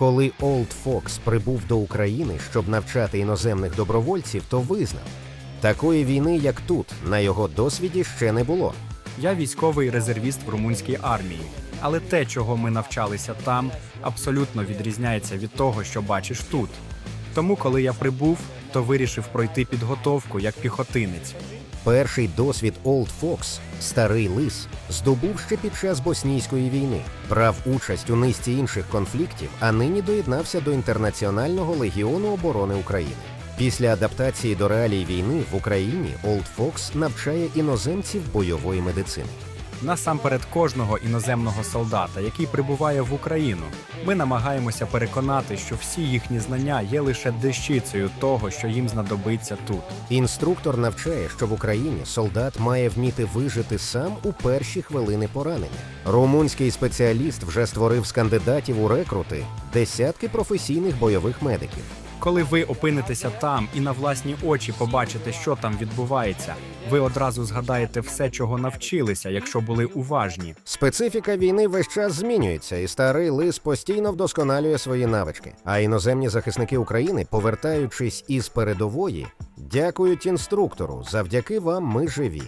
Коли Олд Фокс прибув до України, щоб навчати іноземних добровольців, то визнав, такої війни, як тут, на його досвіді ще не було. Я військовий резервіст в румунській армії, але те, чого ми навчалися там, абсолютно відрізняється від того, що бачиш тут. Тому, коли я прибув, то вирішив пройти підготовку як піхотинець. Перший досвід Олд Фокс, старий лис, здобув ще під час боснійської війни, брав участь у низці інших конфліктів, а нині доєднався до Інтернаціонального легіону оборони України. Після адаптації до реалій війни в Україні Олд Фокс навчає іноземців бойової медицини. Насамперед кожного іноземного солдата, який прибуває в Україну, ми намагаємося переконати, що всі їхні знання є лише дещицею того, що їм знадобиться тут. Інструктор навчає, що в Україні солдат має вміти вижити сам у перші хвилини поранення. Румунський спеціаліст вже створив з кандидатів у рекрути десятки професійних бойових медиків. Коли ви опинитеся там і на власні очі побачите, що там відбувається, ви одразу згадаєте все, чого навчилися, якщо були уважні. Специфіка війни весь час змінюється, і старий лис постійно вдосконалює свої навички. А іноземні захисники України, повертаючись із передової, дякують інструктору. Завдяки вам ми живі.